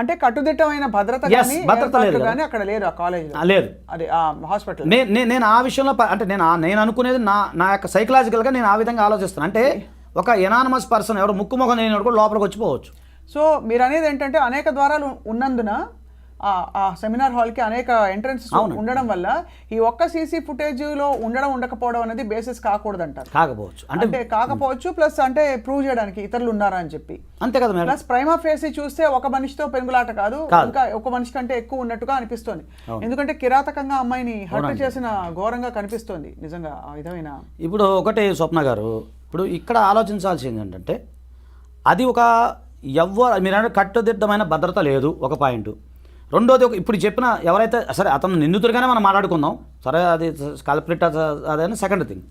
అంటే కట్టుదిట్టమైన భద్రత భద్రత లేదు. కానీ అక్కడ లేదు ఆ కాలేజ్ లేదు. అదే ఆ హాస్పిటల్ నేను ఆ విషయంలో అంటే నేను నేను అనుకునేది నా నా యొక్క సైకలాజికల్గా నేను ఆ విధంగా ఆలోచిస్తాను. అంటే ఒక ఎనానమస్ పర్సన్ ఎవరు ముక్కు ముఖం నేను కూడా లోపలికి వచ్చిపోవచ్చు. సో మీరు అనేది ఏంటంటే అనేక ద్వారాలు ఉన్నందున ఆ- ఆ సెమినార్ హాల్కి అనేక ఎంట్రన్సెస్ ఉండడం వల్ల ఈ ఒక్క సీసీ ఫుటేజ్లో ఉండడం ఉండకపోవడం అనేది బేసిస్ కాకూడదు అంటారు కాకపోవచ్చు. అంటే కాకపోవచ్చు ప్లస్ అంటే ప్రూవ్ చేయడానికి ఇతరులు ఉన్నారా అని చెప్పి. అంతే కదా ప్లస్ ప్రైమా ఫేసి చూస్తే ఒక మనిషితో పెనుగులాట కాదు ఇంకా ఒక మనిషి కంటే ఎక్కువ ఉన్నట్టుగా అనిపిస్తోంది. ఎందుకంటే కిరాతకంగా అమ్మాయిని హత్య చేసిన ఘోరంగా కనిపిస్తోంది. నిజంగా ఆ విధమైన ఇప్పుడు ఒకటి స్వప్న గారు ఇప్పుడు ఇక్కడ ఆలోచించాల్సింది ఏంటంటే అది ఒక ఎవ్వరు మీరు అంటే కట్టుదిట్టమైన భద్రత లేదు ఒక పాయింట్. రెండోది ఒక ఇప్పుడు చెప్పిన ఎవరైతే సరే అతను నిందితుడిగానే మనం మాట్లాడుకుందాం. సరే అది కల్ప్రిట్ అదే సెకండ్ థింగ్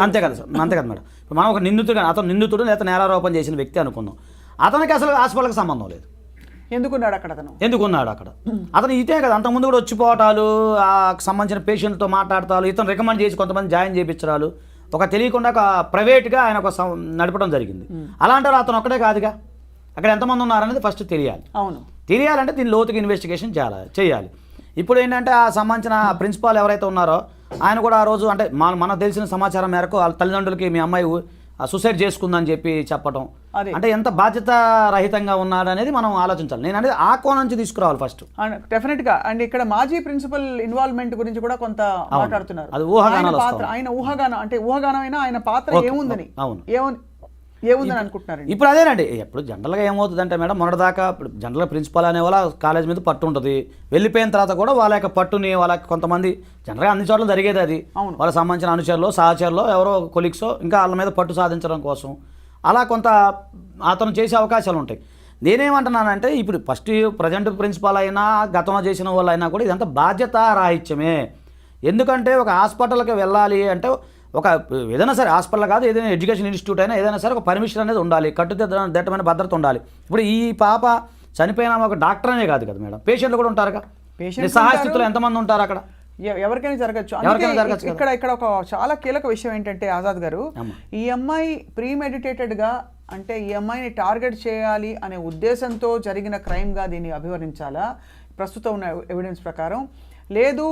అంతే కదా సార్. అంతే కదా మేడం. ఇప్పుడు మనం ఒక నిందితుడు అతను నిందితుడు లేదా నేరారోపణ చేసిన వ్యక్తి అనుకుందాం. అతనికి అసలు హాస్పిటల్కి సంబంధం లేదు. ఎందుకున్నాడు అక్కడ అతను? ఎందుకు ఉన్నాడు అక్కడ? అతను ఇదే కదా. అంతకుముందు కూడా వచ్చిపోవటాలు ఆ సంబంధించిన పేషెంట్తో మాట్లాడతాలు ఇతను రికమెండ్ చేసి కొంతమంది జాయిన్ చేయించడాలు ఒక తెలియకుండా ఒక ప్రైవేట్గా ఆయన ఒక నడపడం జరిగింది. అలాంటి అతను ఒక్కడే కాదుగా. అక్కడ ఎంతమంది ఉన్నారనేది ఫస్ట్ తెలియాలి. అవును. తెలియాలంటే దీని లోతుగా ఇన్వెస్టిగేషన్ చేయాలి చేయాలి. ఇప్పుడు ఏంటంటే ఆ సంబంధించిన ప్రిన్సిపాల్ ఎవరైతే ఉన్నారో ఆయన కూడా ఆ రోజు అంటే మన మనకు తెలిసిన సమాచారం మేరకు వాళ్ళ తల్లిదండ్రులకి మీ అమ్మాయి సూసైడ్ చేసుకుందని చెప్పి చెప్పటం. అదే. అంటే ఎంత బాధ్యత రహితంగా ఉన్నాడు అనేది మనం ఆలోచించాలి. నేను అనేది ఆ కోణం నుంచి తీసుకురావాలి ఫస్ట్ అండ్ డెఫినెట్గా అండ్ ఇక్కడ మాజీ ప్రిన్సిపల్ ఇన్వాల్వ్మెంట్ గురించి కూడా కొంత మాట్లాడుతున్నారు. అది ఊహాగానాలు ఆయన పాత్ర ఆయన ఊహాగానం అంటే ఊహాగానం అయినా ఆయన పాత్ర ఏముందని? అవును. ఏముంది ఏముందని అనుకుంటున్నారండి? ఇప్పుడు అదేనండి. ఇప్పుడు జనరల్గా ఏమవుతుందంటే మేడం మొన్నటిదాకా ఇప్పుడు జనరల్గా ప్రిన్సిపాల్ అనే వాళ్ళ కాలేజ్ మీద పట్టు ఉంటుంది. వెళ్ళిపోయిన తర్వాత కూడా వాళ్ళ యొక్క పట్టుని వాళ్ళ కొంతమంది జనరల్గా అన్ని చోట్ల జరిగేది అది. అవును. వాళ్ళకి సంబంధించిన అనుచరులు సహచరులు ఎవరో కొలీగ్సో ఇంకా వాళ్ళ మీద పట్టు సాధించడం కోసం. అలా కొంత అతను చేసే అవకాశాలు ఉంటాయి. నేనేమంటున్నానంటే ఇప్పుడు ఫస్ట్ ప్రజెంట్ ప్రిన్సిపాల్ అయినా గతంలో చేసిన వాళ్ళు అయినా కూడా ఇదంతా బాధ్యత రాహిత్యమే. ఎందుకంటే ఒక హాస్పిటల్కి వెళ్ళాలి అంటే ఒక ఏదైనా సరే హాస్పిటల్ కాదు ఏదైనా ఎడ్యుకేషన్ ఇన్స్టిట్యూట్ అయినా ఏదైనా సరే ఒక పర్మిషన్ అనేది ఉండాలి. కట్టుదిట్టమైన భద్రత ఉండాలి. ఇప్పుడు ఈ పాప చనిపోయిన ఒక డాక్టర్ అనే కాదు కదా మేడం. పేషెంట్లు కూడా ఉంటారుగా Patients నిస్సహాయ స్థితిలో ఎంతమంది ఉంటారు అక్కడ? ఎవరికైనా జరగచ్చు. ఇక్కడ ఇక్కడ ఒక చాలా కీలక విషయం ఏంటంటే ఆజాద్ గారు. ఈ అమ్మాయి గా అంటే ఈ అమ్మాయిని టార్గెట్ చేయాలి అనే ఉద్దేశంతో జరిగిన క్రైమ్గా దీన్ని అభివర్ణించాలా? ప్రస్తుతం ఉన్న ఎవిడెన్స్ ప్రకారం. లేదు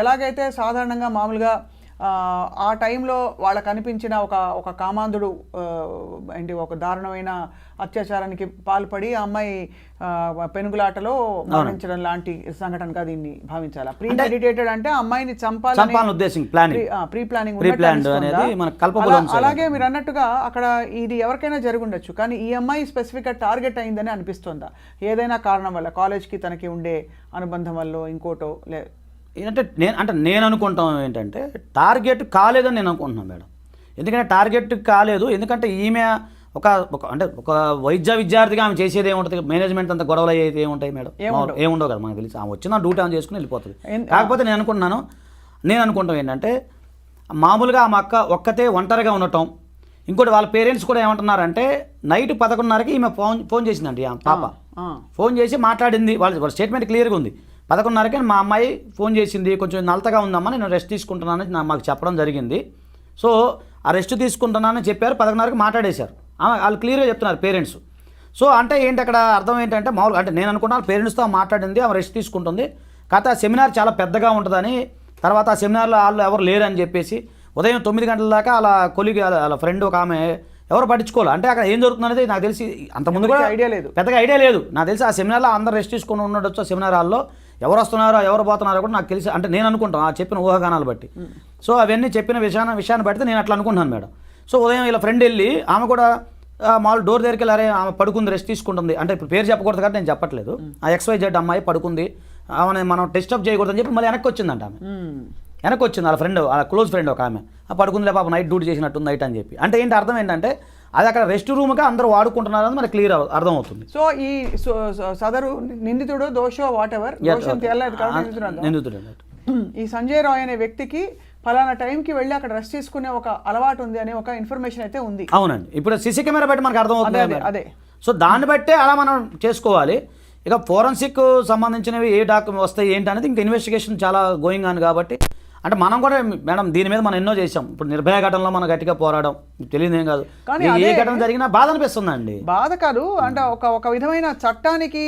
ఎలాగైతే సాధారణంగా మామూలుగా ఆ, టైంలో వాళ్ళకు అనిపించిన ఒక ఒక కామాంధుడు ఏంటి ఒక దారుణమైన అత్యాచారానికి పాల్పడి ఆ అమ్మాయి పెనుగులాటలో మరణించడం లాంటి సంఘటనగా దీన్ని భావించాలా. ప్రీ మెడిటేటెడ్ అంటే అమ్మాయిని చంపాలని ఉద్దేశం ప్లానింగ్. Pre planning. అలాగే మీరు అన్నట్టుగా అక్కడ ఇది ఎవరికైనా జరుగుండొచ్చు కానీ ఈ అమ్మాయి స్పెసిఫిక్గా టార్గెట్ అయిందని అనిపిస్తుందా? ఏదైనా కారణం వల్ల కాలేజ్కి తనకి ఉండే అనుబంధం వల్ల ఇంకోటో లే ఏంటంటే నేను అంటే నేను అనుకుంటాం ఏంటంటే టార్గెట్ కాలేదని నేను అనుకుంటున్నాను మేడం. ఎందుకంటే టార్గెట్ కాలేదు ఎందుకంటే ఈమె ఒక ఒక అంటే ఒక వైద్య విద్యార్థిగా ఆమె చేసేది ఏముంటుంది? మేనేజ్మెంట్ అంత గొడవలు అయ్యేది ఏముంటాయి మేడం? ఏముండవు. కదా మనకు తెలిసి. ఆమె వచ్చిన డ్యూటీ ఆమె చేసుకుని వెళ్ళిపోతుంది. కాకపోతే నేను అనుకుంటున్నాను నేను అనుకుంటాం ఏంటంటే మామూలుగా ఆమె అక్క ఒక్కతే ఒంటరిగా ఉండటం. ఇంకోటి వాళ్ళ పేరెంట్స్ కూడా ఏమంటున్నారంటే నైట్ పదకొండున్నరకి ఈమె ఫోన్ ఫోన్ చేసిందండి ఆ పాప. ఫోన్ చేసి మాట్లాడింది వాళ్ళ వాళ్ళ స్టేట్మెంట్ క్లియర్గా ఉంది. పదకొండున్నరకే మా అమ్మాయి ఫోన్ చేసింది కొంచెం నలతగా ఉందమ్మా నేను రెస్ట్ తీసుకుంటున్నానని మాకు చెప్పడం జరిగింది. సో ఆ రెస్ట్ తీసుకుంటున్నానని చెప్పారు పదకొండున్నరకి మాట్లాడేశారు. వాళ్ళు క్లియర్గా చెప్తున్నారు పేరెంట్స్. సో అంటే ఏంటి అక్కడ అర్థం ఏంటంటే మామూలుగా అంటే నేను అనుకున్నాను పేరెంట్స్తో మాట్లాడింది ఆమె రెస్ట్ తీసుకుంటుంది. కాకపోతే ఆ సెమినార్ చాలా పెద్దగా ఉంటుందని తర్వాత ఆ సెమినార్లో వాళ్ళు ఎవరు లేరని చెప్పేసి ఉదయం తొమ్మిది గంటల దాకా అలా కొలిగి వాళ్ళ ఫ్రెండ్ ఒక ఆమె ఎవరు పట్టించుకోవాలి అంటే అక్కడ ఏం జరుగుతుందనేది నాకు తెలిసి అంతకుముందు కూడా ఐడియా లేదు. పెద్దగా ఐడియా లేదు. నాకు తెలిసి ఆ సెమినార్లో అందరు రెస్ట్ తీసుకొని ఉండొచ్చు సెమినార్ హాల్లో. ఎవరు వస్తున్నారో ఎవరు పోతున్నారో కూడా నాకు తెలిసి అంటే నేను అనుకుంటాను ఆ చెప్పిన ఊహాగానాలు బట్టి. సో అవన్నీ చెప్పిన విషయాన్ని విషయాన్ని బట్టి నేను అట్లా అనుకుంటున్నాను మేడం. సో ఉదయం ఇలా ఫ్రెండ్ వెళ్ళి ఆమె కూడా మామూలు డోర్ దగ్గరికి వెళ్ళారే ఆమె పడుకుంది రెస్ట్ తీసుకుంటుంది. అంటే ఇప్పుడు పేరు చెప్పకూడదు కాబట్టి నేను చెప్పట్లేదు. ఆ ఎక్స్వై జెడ్ అమ్మాయి పడుకుంది. ఆమె మనం డిస్టర్బ్ చేయకూడదని చెప్పి మళ్ళీ వెనక్కి వచ్చిందంట ఆమె. వెనక్కి వచ్చింది వాళ్ళ ఫ్రెండ్ వాళ్ళ క్లోజ్ ఫ్రెండ్ ఒక ఆమె. ఆ పడుకుందిలే పాప నైట్ డ్యూటీ చేసినట్టుంది నైట్ అని చెప్పి. అంటే ఏంటి అర్థం ఏంటంటే అది అక్కడ రెస్ట్ రూమ్గా అందరూ వాడుకుంటున్నారని మనకి క్లియర్ అర్థం అవుతుంది సో ఈ సదరు నిందితుడు దోషో వాట్ ఎవర్ నిందితుడు. ఈ సంజయ్ రాయ్ అనే వ్యక్తికి ఫలానా టైంకి వెళ్ళి అక్కడ రెస్ట్ తీసుకునే ఒక అలవాటు ఉంది అనే ఒక ఇన్ఫర్మేషన్ అయితే ఉంది. అవునండి. ఇప్పుడు సీసీ కెమెరా బట్టి మనకు అర్థం అదే అవుతుంది అదే కదా. అదే. సో దాన్ని బట్టే అలా మనం చేసుకోవాలి. ఇక ఫోరెన్సిక్ సంబంధించినవి ఏ డాక్యుమెంట్ వస్తాయి ఏంటి అనేది ఇంకా ఇన్వెస్టిగేషన్ చాలా గోయింగ్ ఆన్ కాబట్టి అంటే మనం కూడా మేడం దీని మీద మనం ఎన్నో చేసాం ఇప్పుడు నిర్భయ ఘటనలో మనం గట్టిగా పోరాడం. తెలియదు ఏం కాదు. కానీ ఏ ఘటన జరిగినా బాధ అనిపిస్తుందండి. బాధ కాదు. అంటే ఒక ఒక విధమైన చట్టానికి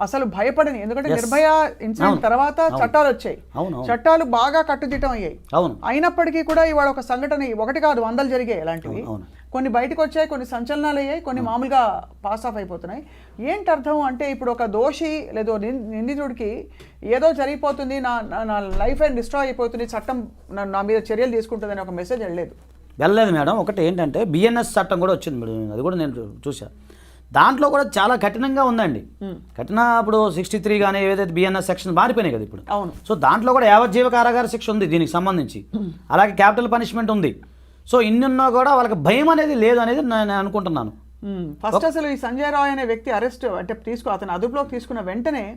అసలు భయపడని ఎందుకంటే నిర్భయ ఇన్సిడెంట్ తర్వాత చట్టాలు వచ్చాయి. చట్టాలు బాగా కట్టుదిట్టం అయ్యాయి. అయినప్పటికీ కూడా ఇవాళ ఒక సంఘటన ఒకటి కాదు వందలు జరిగాయి ఇలాంటివి. కొన్ని బయటకు వచ్చాయి కొన్ని సంచలనాలు అయ్యాయి కొన్ని మామూలుగా పాస్ ఆఫ్ అయిపోతున్నాయి. ఏంటి అర్థం అంటే ఇప్పుడు ఒక దోషి లేదో నిందితుడికి ఏదో జరిగిపోతుంది నా నా- లైఫ్ అండ్ డిస్ట్రాయ్ అయిపోతుంది చట్టం నా- మీద చర్యలు తీసుకుంటుందని ఒక మెసేజ్ వెళ్ళలేదు. వెళ్ళలేదు మేడం. ఒకటి ఏంటంటే బిఎన్ఎస్ చట్టం కూడా వచ్చింది మేడం. అది కూడా నేను చూసా దాంట్లో కూడా చాలా కఠినంగా ఉందండి. కఠిన ఇప్పుడు సిక్స్టీ త్రీ కానీ ఏదైతే బిఎన్ఎస్ సెక్షన్ మారిపోయినాయి కదా ఇప్పుడు. అవును. సో దాంట్లో కూడా యావజ్జీవ కారాగార శిక్ష ఉంది దీనికి సంబంధించి. అలాగే క్యాపిటల్ పనిష్మెంట్ ఉంది. సో ఇన్ని ఉన్నా కూడా వాళ్ళకి భయం అనేది లేదు అనేది నేను అనుకుంటున్నాను. ఫస్ట్ అసలు ఈ సంజయ్ రాయ్ అనే వ్యక్తి అరెస్ట్ అంటే తీసుకో అతను అదుపులోకి తీసుకున్న వెంటనే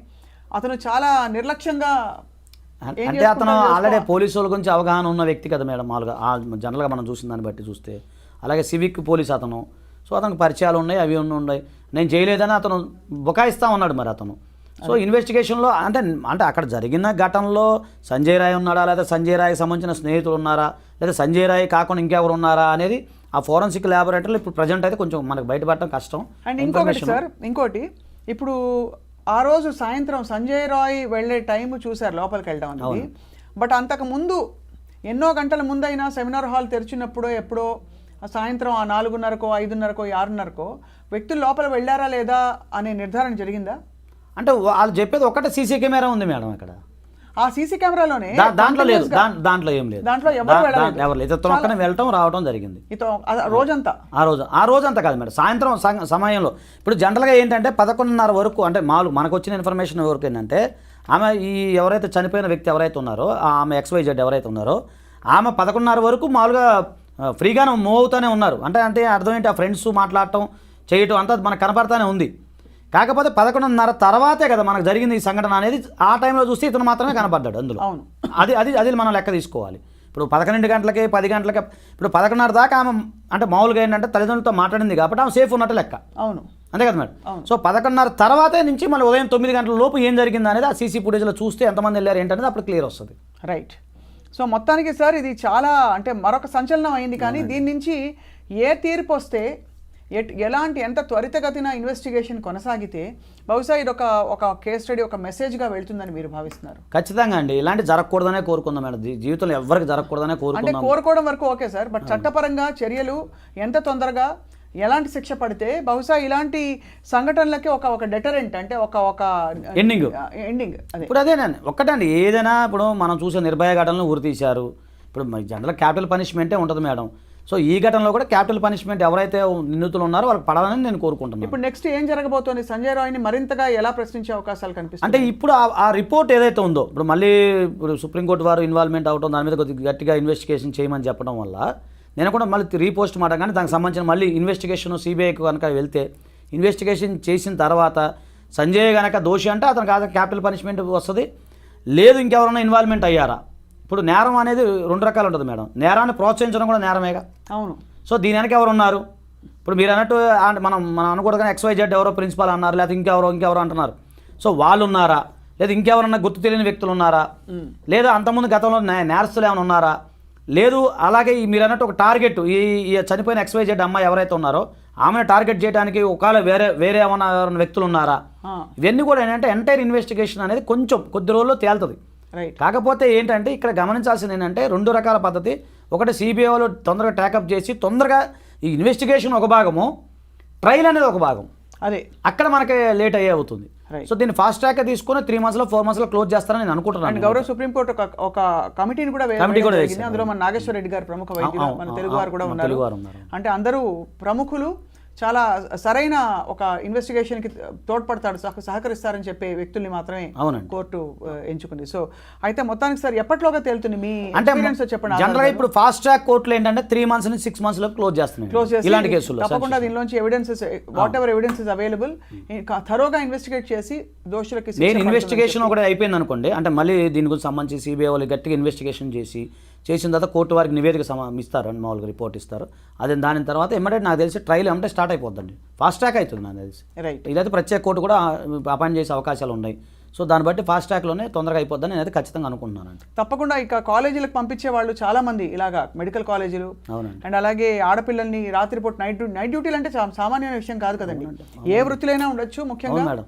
అతను చాలా నిర్లక్ష్యంగా అంటే అతను ఆల్రెడీ చేసుకో- పోలీసుల గురించి అవగాహన ఉన్న వ్యక్తి కదా మేడం. మామూలుగా జనరల్గా మనం చూసిన దాన్ని బట్టి చూస్తే. అలాగే సివిక్ పోలీస్ అతను. సో అతనికి పరిచయాలు ఉన్నాయి అవి ఉన్న ఉన్నాయి. నేను చేయలేదని అతను బుకాయిస్తా ఉన్నాడు మరి అతను. సో ఇన్వెస్టిగేషన్లో అంటే అంటే అక్కడ జరిగిన ఘటనలో సంజయ్ రాయ్ ఉన్నాడా లేదా సంజయ్ రాయ్కి సంబంధించిన స్నేహితులు ఉన్నారా లేదా సంజయ్ రాయ్ కాకుండా ఇంకెవరు ఉన్నారా అనేది ఆ ఫోరెన్సిక్ ల్యాబొరేటరీలో ఇప్పుడు ప్రజెంట్ అయితే కొంచెం మనకు బయటపడటం కష్టం అండ్ ఇంకొకటి సార్ ఇంకోటి ఇప్పుడు ఆ రోజు సాయంత్రం సంజయ్ రాయ్ వెళ్ళే టైం చూశారు లోపలికి వెళ్ళడం అనేది. బట్ అంతకు ముందు ఎన్నో గంటల ముందైనా సెమినార్ హాల్ తెరిచినప్పుడో ఎప్పుడో సాయంత్రం ఆ నాలుగున్నరకో ఐదున్నరకో ఆరున్నరకో వ్యక్తులు లోపల వెళ్ళారా లేదా అనే నిర్ధారణ జరిగిందా? అంటే వాళ్ళు చెప్పేది ఒకటే సీసీ కెమెరా ఉంది మేడం అక్కడ. ఆ సీసీ కెమెరాలోనే దాంట్లో లేదు. దాంట్లో ఏం లేదు. దాంట్లో ఎవరు లేదు. ఇతను ఒక్కనే వెళ్ళటం రావడం జరిగింది. ఇతో ఆ రోజంతా? ఆ రోజు ఆ రోజు అంతా కాదు మేడం. సాయంత్రం సమయంలో. ఇప్పుడు జనరల్గా ఏంటంటే పదకొండున్నర వరకు అంటే మామూలు మనకు వచ్చిన ఇన్ఫర్మేషన్ వరకు ఏంటంటే ఆమె ఈ ఎవరైతే చనిపోయిన వ్యక్తి ఎవరైతే ఉన్నారో ఆమె ఎక్స్వైజెడ్ ఎవరైతే ఉన్నారో ఆమె పదకొండున్నర వరకు మామూలుగా ఫ్రీగానే మూవ్ అవుతూనే ఉన్నారు. అంటే అంటే అర్థం ఏంటి? ఆ ఫ్రెండ్స్ మాట్లాడటం చేయటం అంతా మనకు కనపడతానే ఉంది. కాకపోతే పదకొండున్నర తర్వాతే కదా మనకు జరిగింది ఈ సంఘటన అనేది. ఆ టైంలో చూస్తే ఇతను మాత్రమే కనపడ్డాడు అందులో. అవును. అది అది అది మనం లెక్క తీసుకోవాలి. ఇప్పుడు పదకొండు గంటలకి పది గంటలకి ఇప్పుడు పదకొండున్నర దాకా ఆమె అంటే మామూలుగా ఏంటంటే తల్లిదండ్రులతో మాట్లాడింది కాబట్టి ఆమె సేఫ్ ఉన్నట్టు లెక్క. అవును. అంతే కదా మేడం. సో పదకొండున్నర తర్వాతే నుంచి మళ్ళీ ఉదయం తొమ్మిది గంటల లోపు ఏం జరిగింది అనేది ఆ సీసీ ఫుటేజ్లో చూస్తే ఎంతమంది వెళ్ళారు ఏంటనేది అప్పుడు క్లియర్ వస్తుంది. రైట్ సో మొత్తానికి సార్ ఇది చాలా అంటే మరొక సంచలనం అయింది కానీ దీని నుంచి ఏ తీర్పు వస్తే ఎట్ ఎలాంటి ఎంత త్వరితగతిన ఇన్వెస్టిగేషన్ కొనసాగితే బహుశా ఇది ఒక ఒక కేస్ స్టడీ ఒక మెసేజ్గా వెళ్తుందని మీరు భావిస్తున్నారు. ఖచ్చితంగా అండి. ఇలాంటి జరగకూడదనే కోరుకుందాం మేడం. జీవితంలో ఎవరికి జరగకూడదనే అంటే కోరుకుందాం కోరుకోవడం వరకు ఓకే సార్ బట్ చట్టపరంగా చర్యలు ఎంత తొందరగా ఎలాంటి శిక్ష పడితే బహుశా ఇలాంటి సంఘటనలకి ఒక ఒక డెటరెంట్ అంటే ఒక ఒక Ending. ఎండింగ్ అదే. ఇప్పుడు అదేనండి ఒక్కటండి ఏదైనా ఇప్పుడు మనం చూసే నిర్భయ ఘటనలు ఉరి తీశారు. ఇప్పుడు జనరల్ క్యాపిటల్ పనిష్మెంటే ఉంటుంది మేడం. సో ఈ ఘటనలో కూడా క్యాపిటల్ పనిష్మెంట్ ఎవరైతే నిందితులు ఉన్నారో వాళ్ళకి పడాలని నేను కోరుకుంటున్నాను. ఇప్పుడు నెక్స్ట్ ఏం జరగబోతోంది? సంజయ్ రాయ్ని మరింతగా ఎలా ప్రశ్నించే అవకాశాలు కనిపిస్తాయి అంటే ఇప్పుడు ఆ- ఆ రిపోర్ట్ ఏదైతే ఉందో ఇప్పుడు మళ్ళీ ఇప్పుడు సుప్రీంకోర్టు వారు ఇన్వాల్వ్మెంట్ అవడం దాని మీద కొద్దిగా గట్టిగా ఇన్వెస్టిగేషన్ చేయమని చెప్పడం వల్ల నేను కూడా మళ్ళీ రీపోస్ట్ మాట కానీ దానికి సంబంధించిన మళ్ళీ ఇన్వెస్టిగేషన్ సిబిఐకి కనుక వెళ్తే ఇన్వెస్టిగేషన్ చేసిన తర్వాత సంజయ్ కనుక దోషి అంటే అతనికి కాదు క్యాపిటల్ పనిష్మెంట్ వస్తుంది. లేదు ఇంకెవరైనా ఇన్వాల్వ్మెంట్ అయ్యారా? ఇప్పుడు నేరం అనేది రెండు రకాలు ఉంటుంది మేడం. నేరాన్ని ప్రోత్సహించడం కూడా నేరమేగా. అవును. సో దీని వెనక ఎవరు ఉన్నారు ఇప్పుడు మీరు అన్నట్టు అంటే మనం మనం అనకూడదు కానీ ఎక్స్వైజెడ్ ఎవరో ప్రిన్సిపాల్ అన్నారు లేకపోతే ఇంకెవరో ఇంకెవరో అంటున్నారు. సో వాళ్ళు ఉన్నారా లేదా ఇంకెవరన్నా గుర్తు తెలియని వ్యక్తులు ఉన్నారా లేదా అంతకుముందు గతంలో నే- నేరస్తులు ఏమైనా ఉన్నారా? లేదు అలాగే ఈ మీరు అన్నట్టు ఒక టార్గెట్ ఈ చనిపోయిన ఎక్స్వైజెడ్ అమ్మాయి ఎవరైతే ఉన్నారో ఆమెను టార్గెట్ చేయడానికి ఒకవేళ వేరే వేరే ఏమైనా వ్యక్తులు ఉన్నారా? ఇవన్నీ కూడా ఏంటంటే ఎంటైర్ ఇన్వెస్టిగేషన్ అనేది కొంచెం కొద్ది రోజుల్లో తేలుతుంది. కాకపోతే ఏంటంటే ఇక్కడ గమనించాల్సింది ఏంటంటే రెండు రకాల పద్ధతి. ఒకటి సిబిఐ వాళ్ళు తొందరగా ట్యాకప్ చేసి తొందరగా ఈ ఇన్వెస్టిగేషన్ ఒక భాగము ట్రయల్ అనేది ఒక భాగం. అదే. అక్కడ మనకి లేట్ అయ్యే అవుతుంది. సో దీన్ని ఫాస్ట్ ట్రాక్ తీసుకుని త్రీ మంత్స్లో ఫోర్ మంత్స్లో క్లోజ్ చేస్తారని నేను అండ్ అనుకుంటున్నాను గౌరవ సుప్రీంకోర్టు ఒక ఒక కమిటీని కూడా కమిటీ కూడా. అందులో మన నాగేశ్వర రెడ్డి గారు ప్రముఖ వైద్యులు మన తెలుగు వారు కూడా ఉన్నారు. అంటే అందరూ ప్రముఖులు చాలా సరైన ఒక ఇన్వెస్టిగేషన్కి తోడ్పడతాడు సహ- సహకరిస్తారని చెప్పే వ్యక్తుల్ని మాత్రమే. కోర్టు ఎంచుకుంది. సో అయితే మొత్తానికి సార్ ఎప్పటిలోగా తేలుతుంది మీ అంటే చెప్పండి జనరల్గా ఇప్పుడు ఫాస్ట్ ట్రాక్ కోర్టులు ఏంటంటే త్రీ మంత్స్ నుంచి సిక్స్ మంత్స్లో క్లోజ్ చేస్తున్నాయి క్లోజ్ ఇలాంటి కేసుల్లో తప్పకుండా దీనిలోంచి evidences whatever evidences available థరోగా ఇన్వెస్టిగేట్ చేసి దోషులకి నేను ఇన్వెస్టిగేషన్ ఒకటి అయిపోయింది అనుకోండి అంటే మళ్ళీ దీని గురించి సంబంధించి సిబిఐ వాళ్ళు గట్టిగా ఇన్వెస్టిగేషన్ చేసి చేసిన తర్వాత కోర్టు వారికి నివేదిక సమా ఇస్తారు అని మామూలుగా రిపోర్ట్ ఇస్తారు. అదే దాని తర్వాత ఎమ్మడే నాకు తెలిసి ట్రయల్ ఏమంటే స్టార్ట్ అయిపోద్దండి. ఫాస్ట్ ట్రాక్ అవుతుంది నాకు తెలిసి. రైట్ ఇదైతే ప్రత్యేక కోర్టు కూడా అపాయింట్ చేసే అవకాశాలు ఉన్నాయి. సో దాన్ని బట్టి ఫాస్ట్ ట్రాక్లోనే తొందరగా అయిపోద్దని నేనైతే ఖచ్చితంగా అనుకుంటున్నానండి. తప్పకుండా ఇక కాలేజీలకు పంపించే వాళ్ళు చాలా మంది ఇలాగా మెడికల్ కాలేజీలు. అవునండి. అండ్ అలాగే ఆడపిల్లల్ని రాత్రిపూట నైట్ నైట్ డ్యూటీలు అంటే సామాన్యమైన విషయం కాదు కదండి. ఏ వృత్తిలైనా ఉండొచ్చు ముఖ్యంగా. మేడం.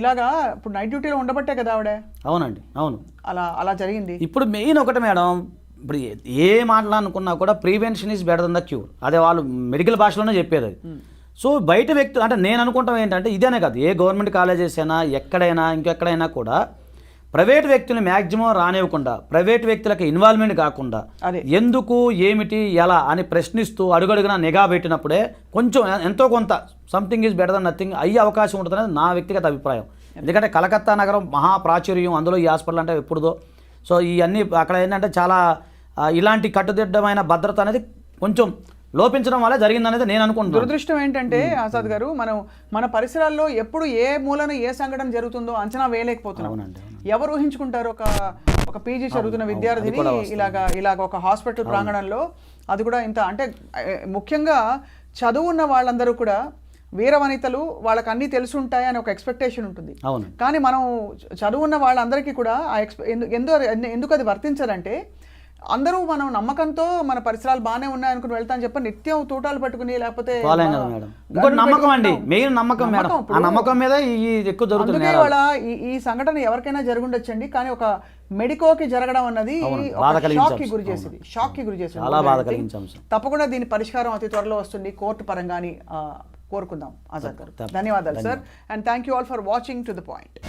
ఇలాగా ఇప్పుడు నైట్ డ్యూటీలో ఉండబట్టే కదా ఆవిడ? అవునండి అవును. అలా అలా జరిగింది. ఇప్పుడు మెయిన్ ఒకటి మేడం ఇప్పుడు ఏ- మాట్లాడుకున్నా కూడా prevention is better than the cure అదే వాళ్ళు మెడికల్ భాషలోనే చెప్పేది అది. సో బయట వ్యక్తులు అంటే నేను అనుకుంటాం ఏంటంటే ఇదేనే కాదు. ఏ గవర్నమెంట్ కాలేజెస్ అయినా ఎక్కడైనా ఇంకెక్కడైనా కూడా ప్రైవేట్ వ్యక్తులు మ్యాక్సిమం రానివ్వకుండా ప్రైవేట్ వ్యక్తులకు ఇన్వాల్వ్మెంట్ కాకుండా. ఎందుకు ఏమిటి ఎలా అని ప్రశ్నిస్తూ అడుగడుగునా నిఘా పెట్టినప్పుడే కొంచెం ఎంతో కొంత something is better than nothing అయ్యే అవకాశం ఉంటుందనేది నా వ్యక్తిగత అభిప్రాయం. ఎందుకంటే కలకత్తా నగరం మహా ప్రాచుర్యం అందులో ఈ హాస్పిటల్ అంటే ఎప్పుడుదో. సో ఇవన్నీ అక్కడ ఏంటంటే చాలా ఇలాంటి కట్టుదిట్టమైన భద్రత అనేది కొంచెం లోపించడం వల్ల జరిగిందనేది నేను అనుకుంటున్నాను. దురదృష్టం ఏంటంటే ఆజాద్ గారు మనం మన పరిసరాల్లో ఎప్పుడు ఏ మూలన ఏ సంఘటన జరుగుతుందో అంచనా వేయలేకపోతున్నాం. ఎవరు ఊహించుకుంటారు ఒక ఒక పీజీ చదువుతున్న విద్యార్థిని ఇలాగా ఇలాగ ఒక హాస్పిటల్ ప్రాంగణంలో అది కూడా ఇంత అంటే ముఖ్యంగా చదువు ఉన్న వాళ్ళందరూ కూడా వీరవనితలు వాళ్ళకి అన్నీ తెలిసి ఉంటాయి అని ఒక ఎక్స్పెక్టేషన్ ఉంటుంది. కానీ మనం చదువున్న వాళ్ళందరికీ కూడా ఆ ఎక్స్పె ఎందు ఎందు ఎందుకు అది వర్తించదంటే అందరూ మనం నమ్మకంతో మన పరిసరాలు బాగానే ఉన్నాయి అనుకుని వెళ్తాను చెప్పి నిత్యం తూటాలు పట్టుకుని లేకపోతే ఇంకోటి నమ్మకం అండి. మెయిన్ నమ్మకం మేడం. నమ్మకం ఆ ఇప్పుడు- నమ్మకం మీద ఈ ఎక్కువ జరుగుతుంది. వాళ్ళ ఈ సంఘటన ఎవరికైనా జరుగుండొచ్చండి. కానీ ఒక మెడికోకి జరగడం అన్నది షాక్కి. గురి చేసింది. షాక్కి గురి చేసింది. చాలా బాధ తప్పకుండా దీని పరిష్కారం అతి త్వరలో వస్తుంది. కోర్టు పరంగాని కోరుకుందాం. ఆజాద్ గారు. ధన్యవాదాలు sir. And thank you all for watching to the point